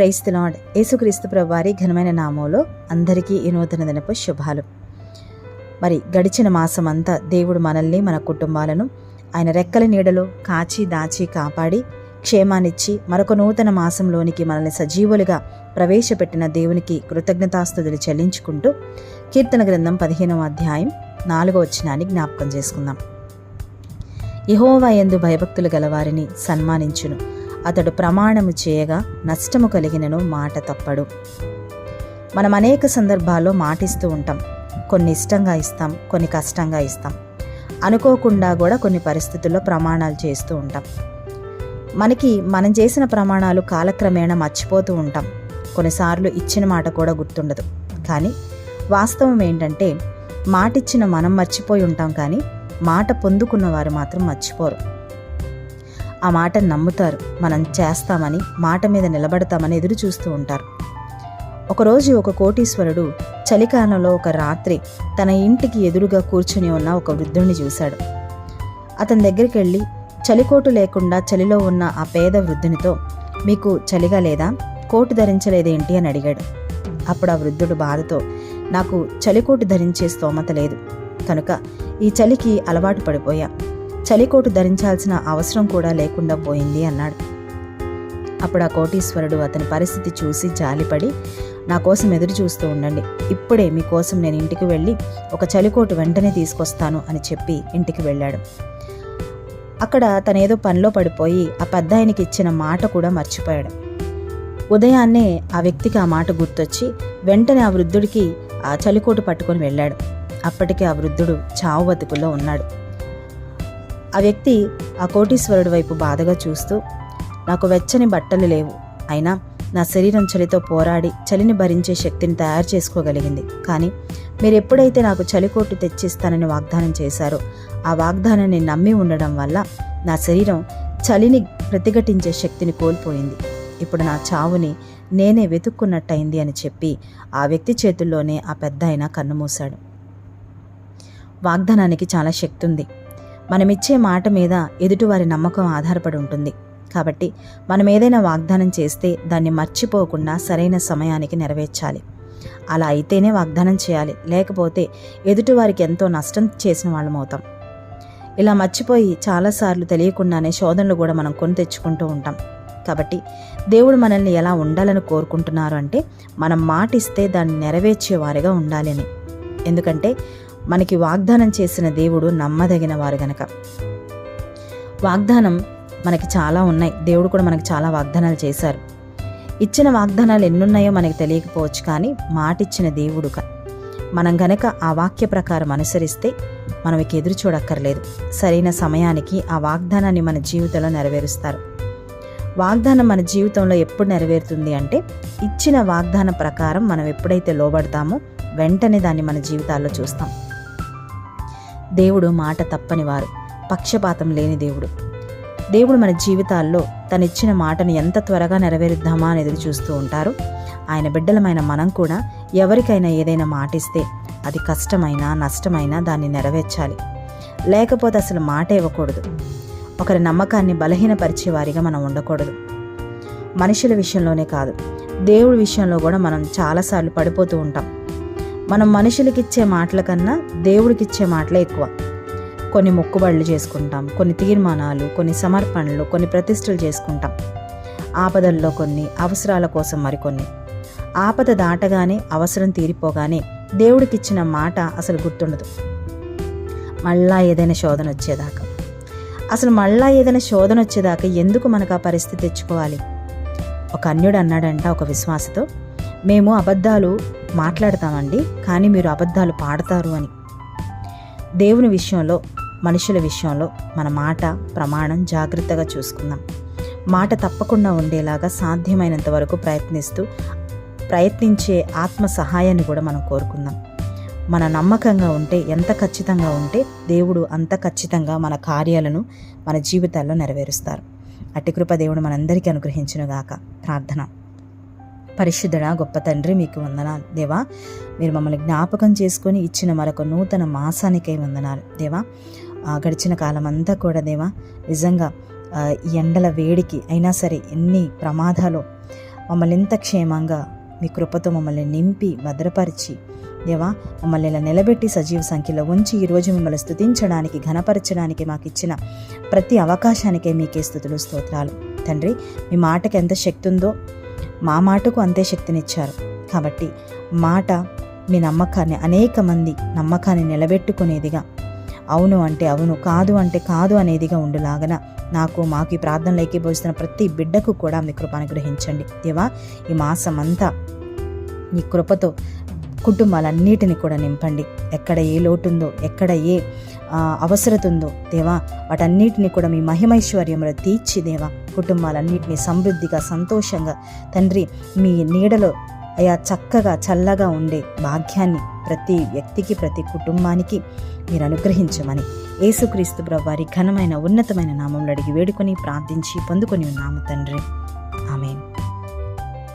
Price lord. యేసుక్రీస్తు ప్రభువారి ఘనమైన నామంలో అందరికీ ఈ నూతన దినపు శుభాలు. మరి గడిచిన మాసం అంతా దేవుడు మనల్ని మన కుటుంబాలను ఆయన రెక్కల నీడలో కాచి దాచి కాపాడి క్షేమాన్నిచ్చి మరొక నూతన మాసంలోనికి మనల్ని సజీవులుగా ప్రవేశపెట్టిన దేవునికి కృతజ్ఞతాస్తుతులు చెల్లించుకుంటూ కీర్తన గ్రంథం పదిహేనవ అధ్యాయం నాలుగో వచ్చినాన్ని జ్ఞాపకం చేసుకుందాం. యహోవా యందు భయభక్తులు గలవారిని సన్మానించును. అతడు ప్రమాణము చేయగా నష్టము కలిగినను మాట తప్పడు. మనం అనేక సందర్భాల్లో మాటిస్తూ ఉంటాం. కొన్ని ఇష్టంగా ఇస్తాం కొన్ని కష్టంగా ఇస్తాం. అనుకోకుండా కూడా కొన్ని పరిస్థితుల్లో ప్రమాణాలు చేస్తూ ఉంటాం. మనకి మనం చేసిన ప్రమాణాలు కాలక్రమేణా మర్చిపోతూ ఉంటాం. కొన్నిసార్లు ఇచ్చిన మాట కూడా గుర్తుండదు. కానీ వాస్తవం ఏంటంటే మాటిచ్చిన మనం మర్చిపోయి ఉంటాం కానీ మాట పొందుకున్న వారు మాత్రం మర్చిపోరు. ఆ మాట నమ్ముతారు. మనం చేస్తామని మాట మీద నిలబడతామని ఎదురు చూస్తూ ఉంటారు. ఒకరోజు ఒక కోటీశ్వరుడు చలికాలంలో ఒక రాత్రి తన ఇంటికి ఎదురుగా కూర్చుని ఉన్న ఒక వృద్ధుణ్ణి చూశాడు. అతని దగ్గరికి వెళ్ళి చలికోటు లేకుండా చలిలో ఉన్న ఆ పేద వృద్ధునితో మీకు చలిగా లేదా? కోటు ధరించలేదేంటి? అని అడిగాడు. అప్పుడు ఆ వృద్ధుడు బాధతో నాకు చలికోటు ధరించే స్తోమత లేదు. కనుక ఈ చలికి అలవాటు పడిపోయా. చలికోటు ధరించాల్సిన అవసరం కూడా లేకుండా పోయింది అన్నాడు. అప్పుడు ఆ కోటీశ్వరుడు అతని పరిస్థితి చూసి జాలిపడి నా కోసం ఎదురు చూస్తూ ఉండండి. ఇప్పుడే మీకోసం నేను ఇంటికి వెళ్ళి ఒక చలికోటు వెంటనే తీసుకొస్తాను అని చెప్పి ఇంటికి వెళ్ళాడు. అక్కడ తనేదో పనిలో పడిపోయి ఆ పెద్దాయనికి ఇచ్చిన మాట కూడా మర్చిపోయాడు. ఉదయాన్నే ఆ వ్యక్తికి ఆ మాట గుర్తొచ్చి వెంటనే ఆ వృద్ధుడికి ఆ చలికోటు పట్టుకొని వెళ్ళాడు. అప్పటికే ఆ వృద్ధుడు చావు బతుకుల్లో ఉన్నాడు. ఆ వ్యక్తి ఆ కోటీశ్వరుడి వైపు బాధగా చూస్తూ నాకు వెచ్చని బట్టలు లేవు. అయినా నా శరీరం చలితో పోరాడి చలిని భరించే శక్తిని తయారు చేసుకోగలిగింది. కానీ మీరు ఎప్పుడైతే నాకు చలికోటు తెచ్చిస్తానని వాగ్దానం చేశారో ఆ వాగ్దానాన్ని నమ్మి ఉండడం వల్ల నా శరీరం చలిని ప్రతిఘటించే శక్తిని కోల్పోయింది. ఇప్పుడు నా చావుని నేనే వెతుక్కున్నట్టయింది అని చెప్పి ఆ వ్యక్తి చేతుల్లోనే ఆ పెద్ద ఆయన కన్నుమూశాడు వాగ్దానానికి చాలా శక్తి ఉంది. మనమిచ్చే మాట మీద ఎదుటివారి నమ్మకం ఆధారపడి ఉంటుంది. కాబట్టి మనం ఏదైనా వాగ్దానం చేస్తే దాన్ని మర్చిపోకుండా సరైన సమయానికి నెరవేర్చాలి. అలా అయితేనే వాగ్దానం చేయాలి. లేకపోతే ఎదుటివారికి ఎంతో నష్టం చేసిన వాళ్ళం అవుతాం. ఇలా మర్చిపోయి చాలాసార్లు తెలియకుండానే శోధనలు కూడా మనం కొని తెచ్చుకుంటూ ఉంటాం. కాబట్టి దేవుడు మనల్ని ఎలా ఉండాలని కోరుకుంటున్నారు అంటే మనం మాటిస్తే దాన్ని నెరవేర్చేవారిగా ఉండాలని ఎందుకంటే మనకి వాగ్దానం చేసిన దేవుడు నమ్మదగిన వారు గనక. వాగ్దానం మనకి చాలా ఉన్నాయి. దేవుడు కూడా మనకి చాలా వాగ్దానాలు చేశారు. ఇచ్చిన వాగ్దానాలు ఎన్నున్నాయో మనకి తెలియకపోవచ్చు కానీ మాటిచ్చిన దేవుడు మనం గనక ఆ వాక్య ప్రకారం అనుసరిస్తే మనకి ఎదురు చూడక్కర్లేదు. సరైన సమయానికి ఆ వాగ్దానాన్ని మన జీవితంలో నెరవేరుస్తారు. వాగ్దానం మన జీవితంలో ఎప్పుడు నెరవేరుతుంది అంటే ఇచ్చిన వాగ్దాన ప్రకారం మనం ఎప్పుడైతే లోబడతామో వెంటనే దాన్ని మన జీవితాల్లో చూస్తాం. దేవుడు మాట తప్పనివారు పక్షపాతం లేని దేవుడు. దేవుడు మన జీవితాల్లో తనిచ్చిన మాటను ఎంత త్వరగా నెరవేరుద్దామా అని ఎదురు చూస్తూ ఉంటారు. ఆయన బిడ్డలమైన మనం కూడా ఎవరికైనా ఏదైనా మాటిస్తే అది కష్టమైనా నష్టమైనా దాన్ని నెరవేర్చాలి. లేకపోతే అసలు మాట ఇవ్వకూడదు. ఒకరి నమ్మకాన్ని బలహీనపరిచే వారిగా మనం ఉండకూడదు. మనుషుల విషయంలోనే కాదు దేవుడి విషయంలో కూడా మనం చాలాసార్లు పడిపోతూ ఉంటాం. మనం మనుషులకిచ్చే మాటల కన్నా దేవుడికిచ్చే మాటలే ఎక్కువ. కొన్ని మొక్కుబడులు చేసుకుంటాం కొన్ని తీర్మానాలు కొన్ని సమర్పణలు కొన్ని ప్రతిష్టలు చేసుకుంటాం. ఆపదల్లో కొన్ని అవసరాల కోసం మరికొన్ని. ఆపద దాటగానే అవసరం తీరిపోగానే దేవుడికిచ్చిన మాట అసలు గుర్తుండదు. మళ్ళా ఏదైనా శోధన వచ్చేదాకా. అసలు మళ్ళా ఏదైనా శోధన వచ్చేదాకా ఎందుకు మనకు ఆ పరిస్థితి తెచ్చుకోవాలి? ఒక అన్యుడు అన్నాడంట ఒక విశ్వాసతో మేము అబద్ధాలు మాట్లాడతామండి కానీ మీరు అబద్ధాలు పాడతారు అని. దేవుని విషయంలో మనుషుల విషయంలో మన మాట ప్రమాణం జాగ్రత్తగా చూసుకుందాం. మాట తప్పకుండా ఉండేలాగా సాధ్యమైనంత వరకు ప్రయత్నిస్తూ ప్రయత్నించే ఆత్మ సహాయాన్ని కూడా మనం కోరుకుందాం. మన నమ్మకంగా ఉంటే ఎంత ఖచ్చితంగా ఉంటే దేవుడు అంత ఖచ్చితంగా మన కార్యాలను మన జీవితాల్లో నెరవేరుస్తారు. అట్టి కృప దేవుడు మనందరికీ అనుగ్రహించునుగాక. ప్రార్థన. పరిశుద్ధుడ గొప్ప తండ్రి మీకు వందనాలు. దేవా మీరు మమ్మల్ని జ్ఞాపకం చేసుకొని ఇచ్చిన మరొక నూతన మాసానికై వందనాలు. దేవా ఆ గడిచిన కాలం అంతా కూడా దేవా నిజంగా ఈ ఎండల వేడికి అయినా సరే ఎన్ని ప్రమాదాలు మమ్మల్ని ఇంత క్షేమంగా మీ కృపతో మమ్మల్ని నింపి భద్రపరిచి దేవా మమ్మల్ని ఇలా నిలబెట్టి సజీవ సంఖ్యలో ఉంచి ఈరోజు మిమ్మల్ని స్థుతించడానికి ఘనపరచడానికి మాకు ఇచ్చిన ప్రతి అవకాశానికే మీకే స్థుతులు స్తోత్రాలు. తండ్రి మీ మాటకి ఎంత శక్తి ఉందో మా మాటకు అంతే శక్తినిచ్చారు. కాబట్టి మాట మీ నమ్మకాన్ని అనేక మంది నమ్మకాన్ని నిలబెట్టుకునేదిగా. అవును అంటే అవును కాదు అంటే కాదు అనేదిగా ఉండులాగన నాకు మాకు ఈ ప్రార్థనలు ఏకీభవిస్తున్న ప్రతి బిడ్డకు కూడా మీ కృప అనుగ్రహించండి దేవా ఈ మాసం అంతా ఈ కృపతో కుటుంబాలన్నిటిని కూడా నింపండి. ఎక్కడ ఏ లోటుందో ఎక్కడ ఏ అవసరత ఉందో దేవా వాటన్నిటిని కూడా మీ మహిమైశ్వర్యంలో తీర్చి దేవా కుటుంబాలన్నింటిని సమృద్ధిగా సంతోషంగా తండ్రి మీ నీడలో అయా చక్కగా చల్లగా ఉండే భాగ్యాన్ని ప్రతి వ్యక్తికి ప్రతి కుటుంబానికి మీరు అనుగ్రహించమని యేసుక్రీస్తు ప్రభు వారి ఘనమైన ఉన్నతమైన నామంలో అడిగి వేడుకొని ప్రార్థించి పొందుకొని ఉన్నాము తండ్రి.